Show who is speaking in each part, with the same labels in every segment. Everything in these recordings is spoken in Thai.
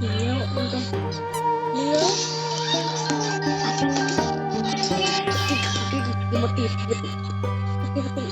Speaker 1: ถึงแล้วมันจะเนื้อติดติดติดมาติดติดติด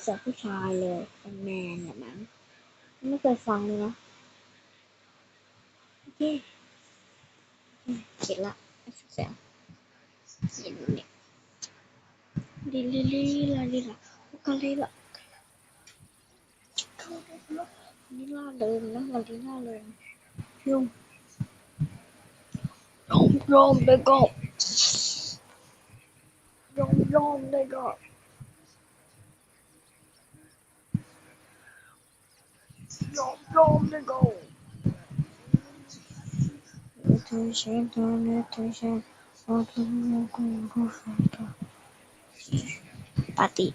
Speaker 1: เสียงผู้ชายเลยเป็นแมนแบบนั้นไม่เคยฟังเลยนะโอเคเขียนละเสียงเขียนเนี่ยดีลีลีลาลีละก็เลยละนี่ล่าเริงนะวันนี้ล่าเริงยุ่งยอมได้ก็ยอมยอมได้ก็ยอมยอมได้ก็ทุกสิ่งทุกอย่างทุกสิ่งทุกอย่างทุกสิ่ง ทุกอย่างปาร์ตี้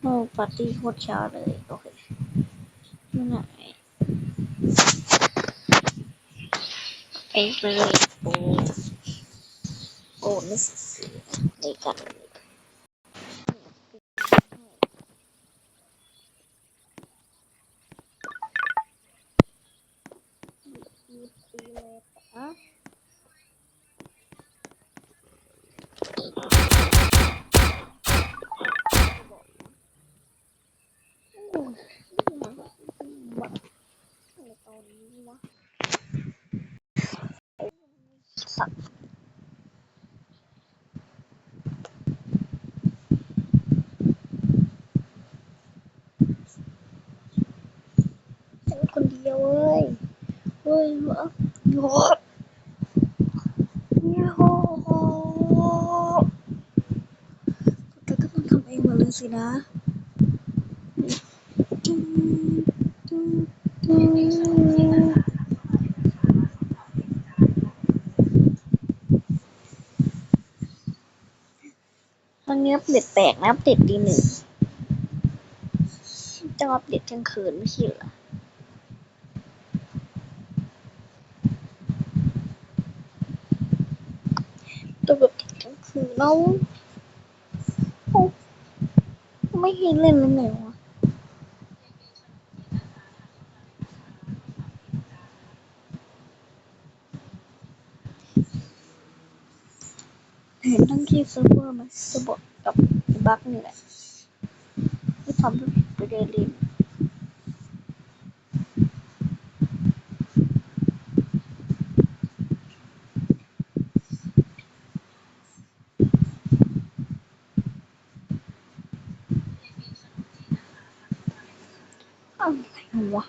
Speaker 1: โอ้ปาร์ตี้โคตรช้าเลย โอเคที่ไหนไปเลยโอ้โอ้ไม่เสียในกันตอนนี้วะสัตว์ ฉันคนเดียวเว้ยเฮ้ยเหรอโยโยแกก็ต้องทำเองหมดเลยสินะตอนนี้อัปเดตแปลกนะอัปเดตดีหนึ่งจะอัปเดตกลางคืนไม่ใช่เหรอ ตัวแบบกลางคืน แล้วไม่เห็นเล่นเลยไหนวะเห็นตั้งที่เซิร์ฟเวอร์ไหมจะบอกกับบั๊กนี่แหละที่ทำให้ไปเดินเล่น วะ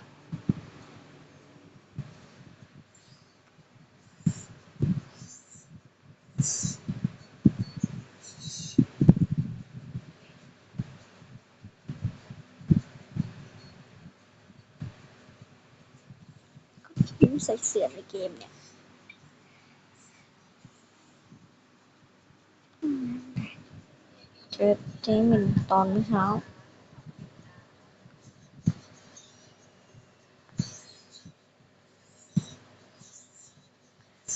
Speaker 1: ยิ้มใส่เสียในเกมเนี่ยอืมเจอเจมินตอนเมื่อเช้า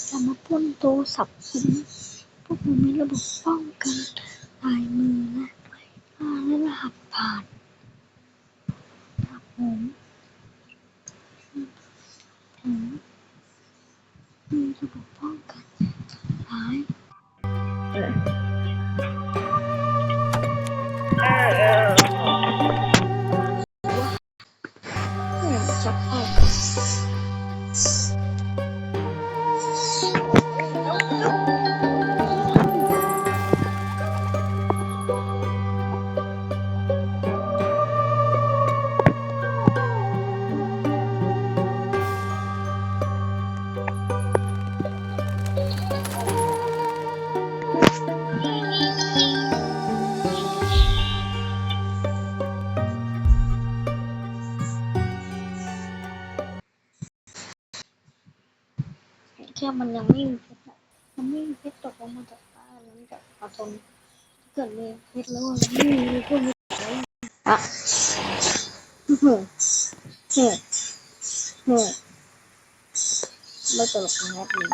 Speaker 1: จะมาปล้น โทรศัพท์ผมพวกมันมีระบบป้องกันลายมือนะอ่าและรหัสผ่านครับผม นะครับนี่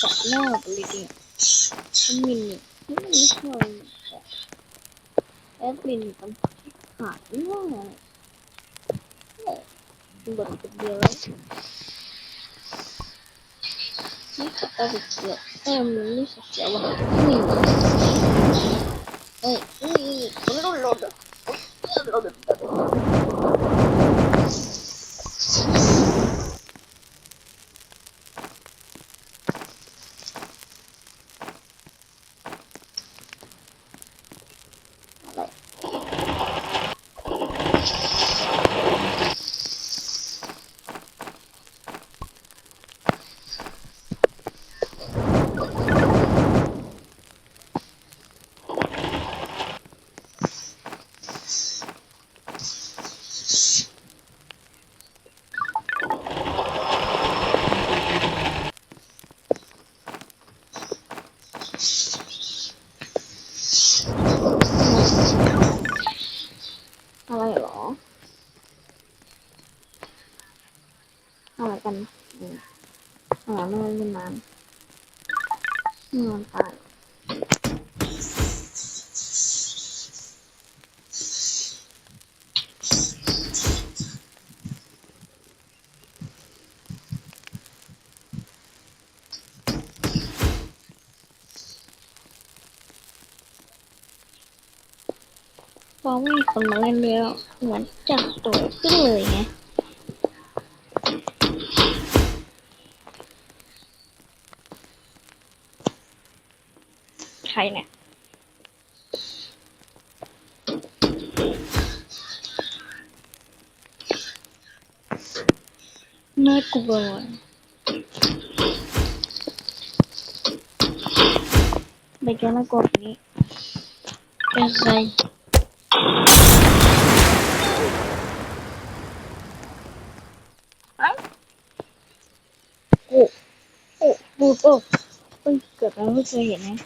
Speaker 1: ขอหน้าไปเลยดิมันมินนี่มันไม่ชอบแอดมินมันหายง่ายบทเป็นเดียวแล้วนี่ก็ต้องเกี่ยวเอ้ยมันไม่เกี่ยว ว่ะนี่เอ้ยนี่มันรุนแรงอะรุนแรงอะไรอะไรหรออะไรกันอืมอะไรไม่ เล่นน้ำนอนตายพอไม่มีคนมาเล่นแล้วเหมือนจัดตัวขึ้นเลยไง ใครเนี่ยน่ากลัวเด็กแกน่ากลัวแบบนี้เป็นไรเอ้าโอ้โอ้โอ้โอ้เฮ้ยเกิดมาไม่เคยเห็นนะ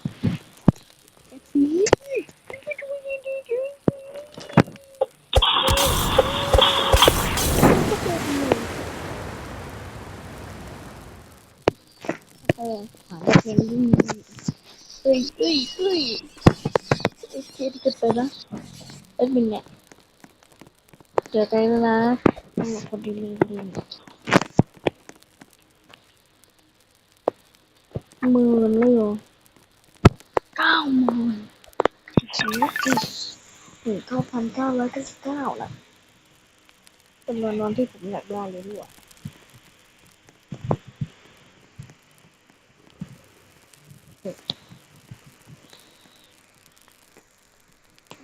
Speaker 1: งยิ่งเอ้ยเอ้ยเอ้ยเอ้ยเจ็บกันไปนะเอ้ยมินเนี่ยเจอใจแล้วนะต้องมาคนดีดีดีหมื่นเลยเหรอเก้าหมื่นชีวิตจริงหนึ่งเก้าพันเก้าร้อยเก้าสิบเก้าละจำนวนวันที่ผมอยากได้เลยด้วย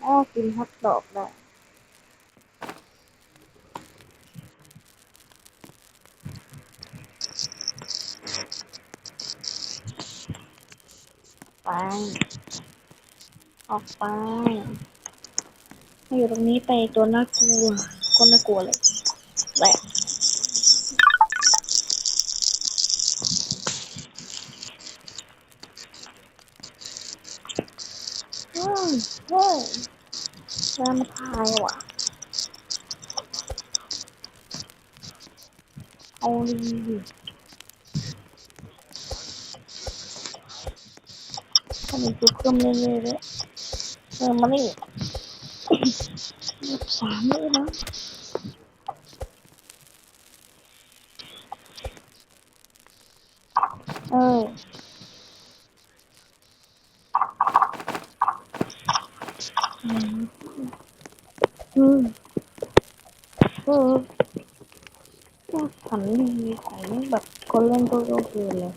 Speaker 1: อ้อกินฮอทดอกได้ไป ออกไปให้อยู่ตรงนี้ไปตัวน่ากลัวคนน่ากลัวเลยแหละเฮ้ยเฮ้ย แก้มพายว่ะเอาดีดิถ้ามีจุดเพิ่มเรื่อยๆเลยเออมานี่สามเลยนะ ก็คืนเลย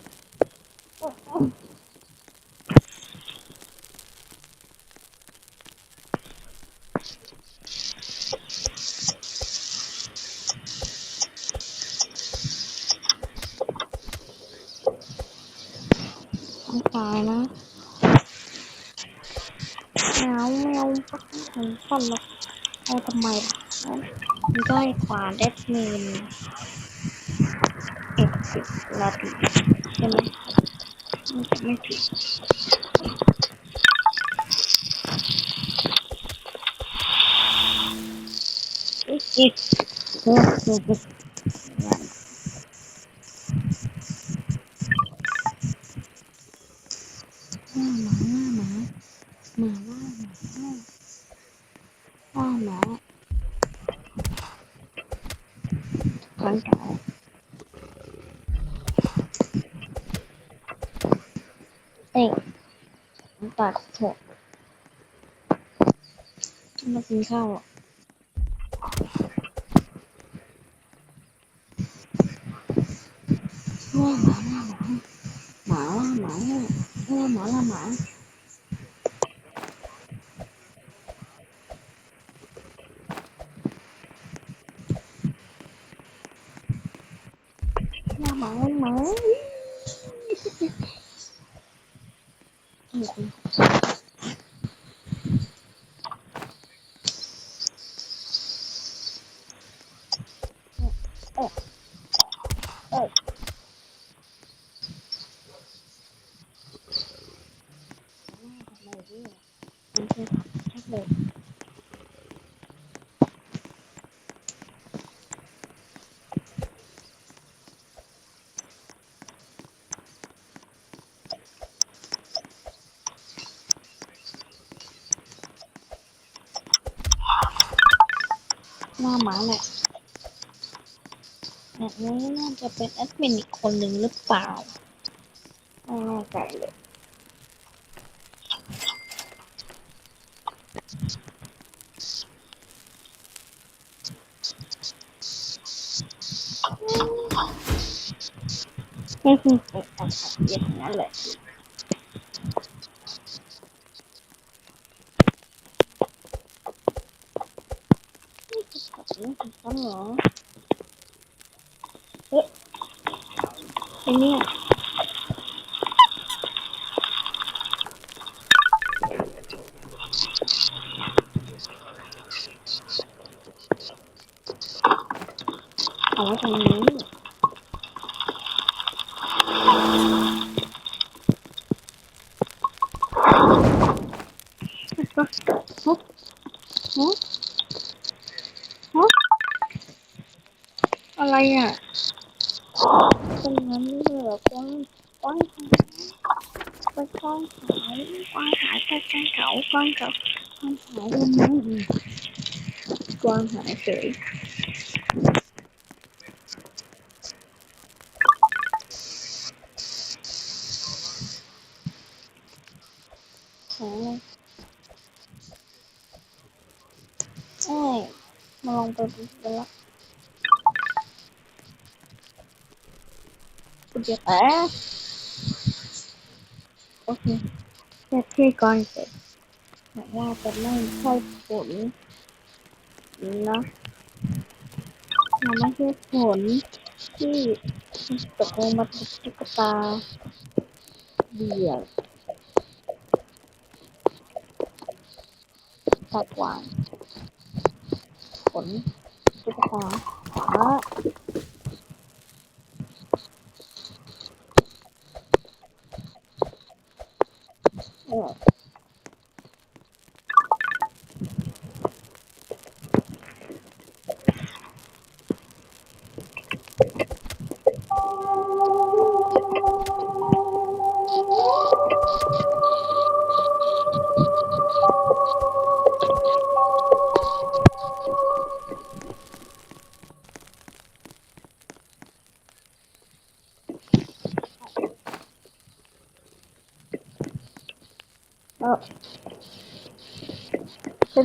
Speaker 1: ตายนะมวแมวพักของฟันหรอกเทำไมล่ด้อยขวาเด็ดมีน จะไม่ผิดอีกอีกโอ้โหหมาหมาหมาหมาหมาหมาหม ติกตัดเถอะมากินข้าวอะว่าหมาหมาหมาหมาว่าหมาว่าหมาหมา หมาหมาหมา หน้าหมาแหละแบบนี้น่าจะเป็นแอดมินอีกคนหนึ่งหรือเปล่าไม่แน่ใจเลย อืมอย่างนั้นแหละนี่คือฉันเหรอเฮ้ยไอเนี่ยเอาไว้ตรงนี้ฮะฮะฮะ อะไรอะเป็นงั้นเลยเหรอกวางกวางหายไปกวางหายกวางหายไปกลางเขากวางเขากวางหายไปไหนกวางหายเฉยหายเลยเอ้ยมาลองไปดูกันละ คุณจะแอะโอเคแค่ที่ก่อนเสร็จแต่ว่าจะไม่ใช่ผลนนะมันไม่ใช่ผลที่ตกลงมาติดตุ๊กตาเดี่ยวตัดหวางผลตุ๊กตาฟ้า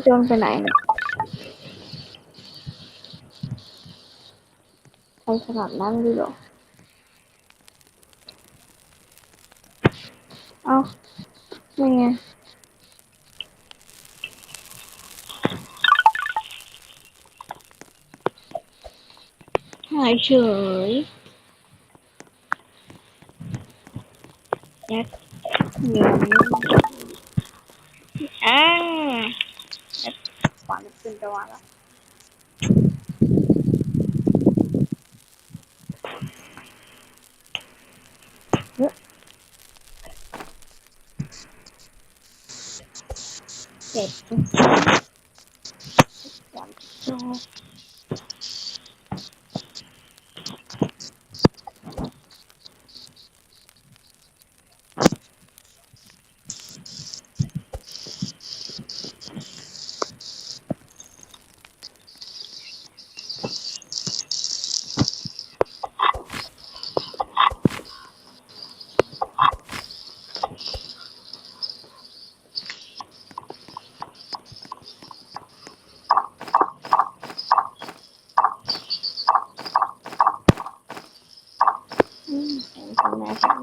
Speaker 1: โจนไปไหนเนี่ยไปขนาดนั้นเลยเหรอ เอาไม่ไงหายเฉยยัดเหนียวอ่า เป็นจังหวะละเฮ้ยเจ็ดจุดสามจอ อืมเห็นคนแม่ฉัน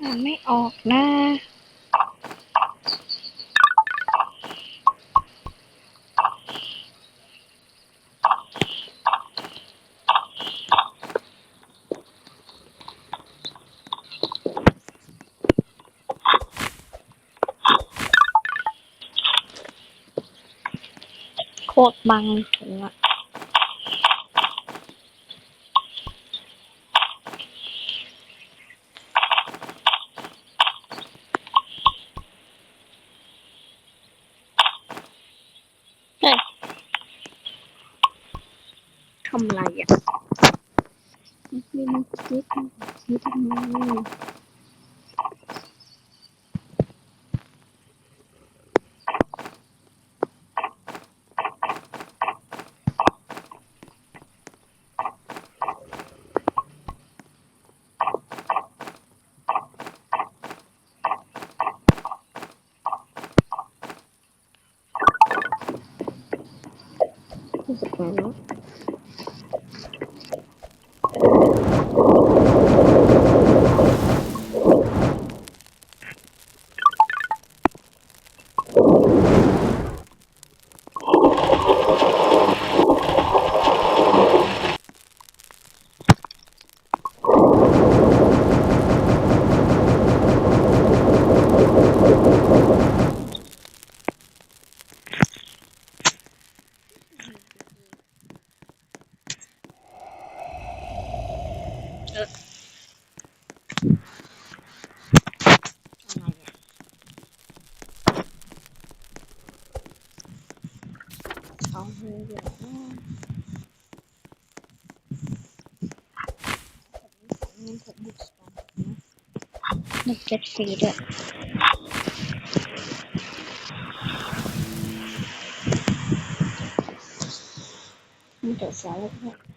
Speaker 2: อ่านไม่ออกนะ โค ตรบังถึงอะเฮ้ยทำไรอะ
Speaker 1: นี่มันคิดคิดทำไม รู้สึกไงเนาะ
Speaker 2: อะไรอะ
Speaker 1: เอาเฮ้ยเดี๋ยวนะมันผมบุกสอง
Speaker 2: หนึ่งเจ็ดสี่ด้วย
Speaker 1: มันจะเสีย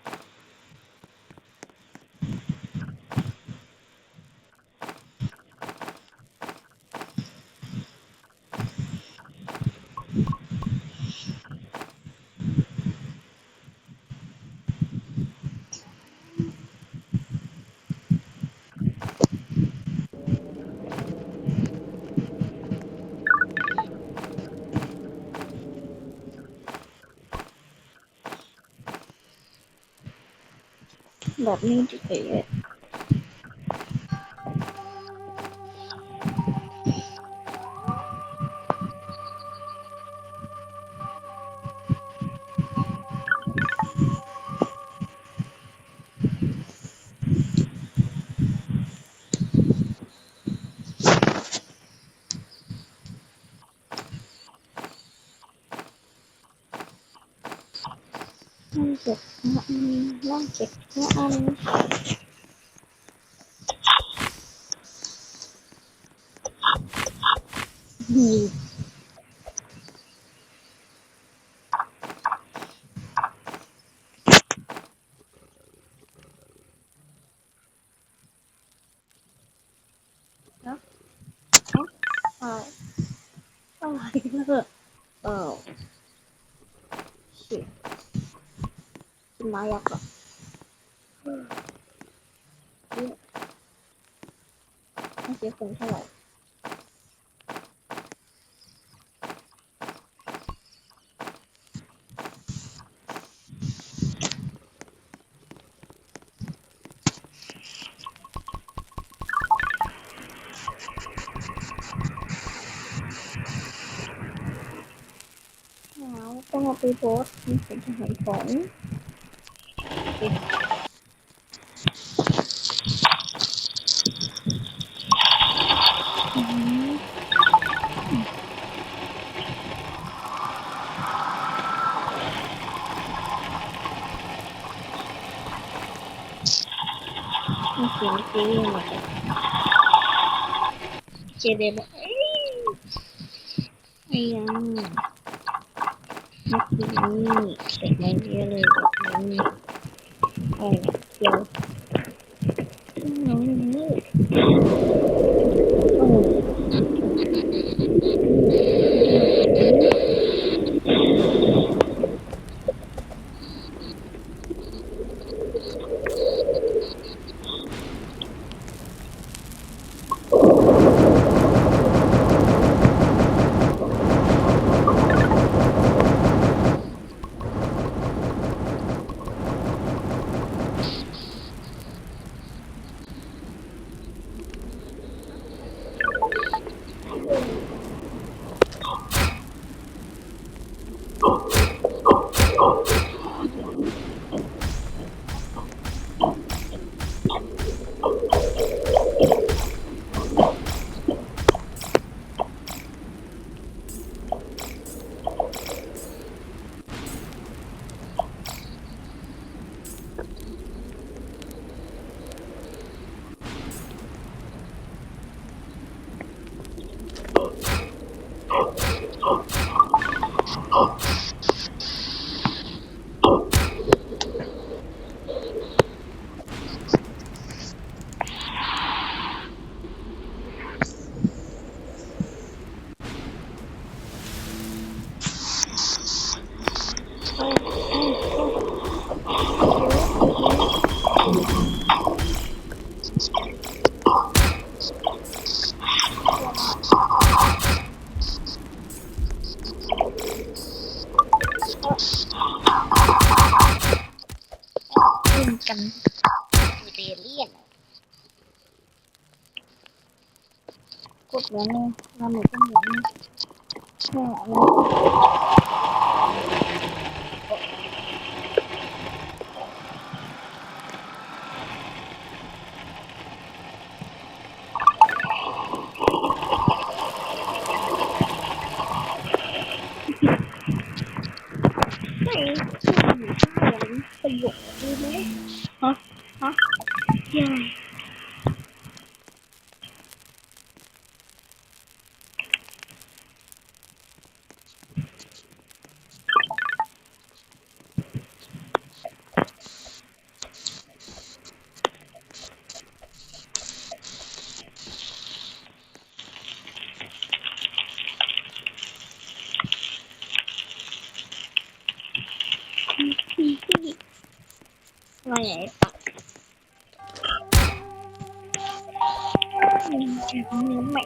Speaker 1: แล้วเนี่ย
Speaker 2: แบบนี้เฉย ๆ
Speaker 1: มันเจ็บนะอันน่างเจ็บนะอันนี้อืม ayakla. Nasıl konuşamam. Không có cái post, mình sẽ cho hành phóng. เดบไอ้ยังนี่เสร็จแล้วเยอะเลยแบบนี้อะไเกี่ยว cuộc đời này làm một cái trong những mẹ là มาไหนปะหนึ่งสองหนึ่งแม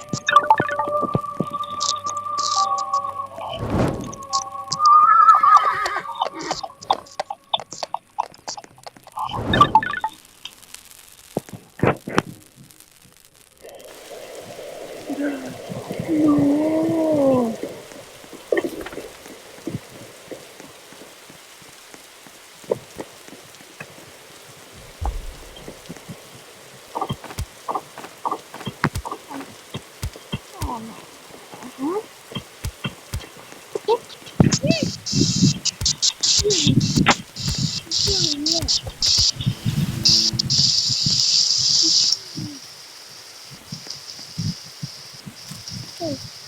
Speaker 1: Hmm.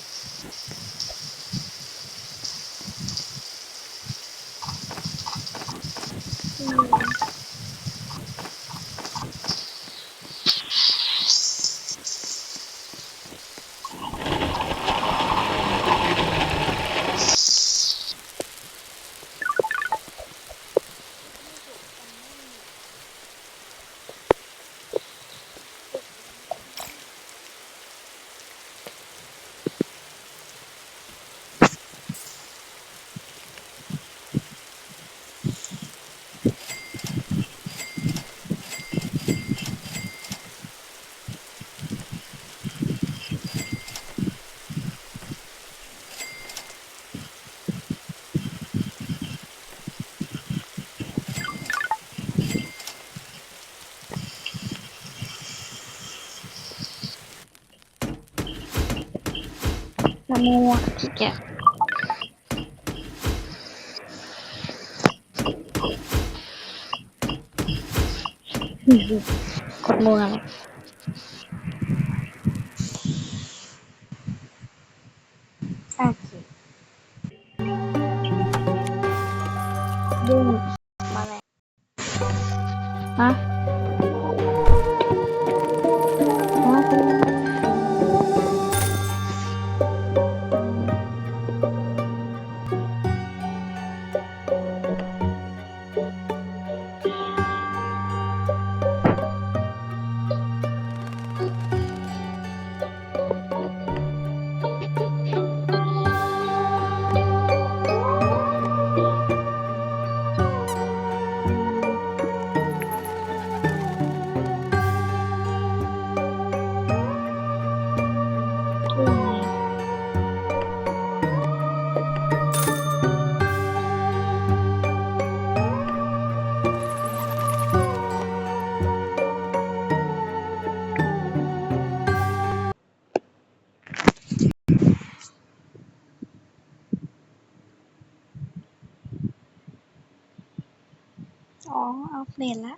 Speaker 1: ม่ว
Speaker 2: งอีกอะกดมัวเลย
Speaker 1: เวรล้ว